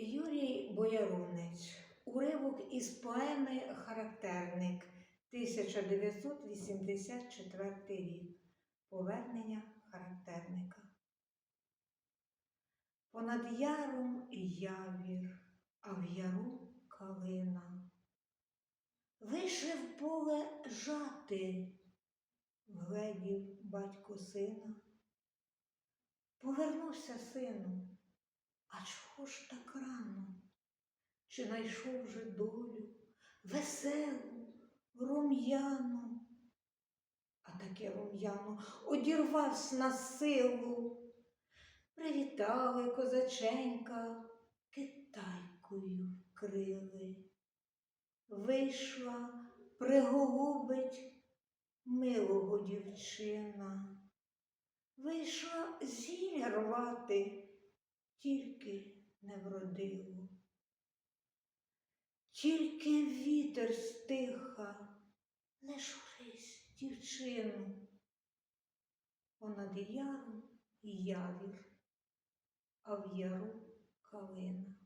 Юрій Боярунич. Уривок із поеми Характерник 1984 рік. Повернення характерника. Понад яром явір, а в яру калина. Вийшли в поле жати, вгледів батько сина. Повернувся сину, а чого ж так рано? Чи найшов вже долю, веселу, рум'яну? А таке рум'яно одірвавсь на силу. Привітали козаченька, китайкою вкрили. Вийшла приголубить милого дівчина. Вийшла зілля рвати, тільки не вродило. Тільки вітер стиха, не журись, дівчину. Понад яром явір, а в яру калина.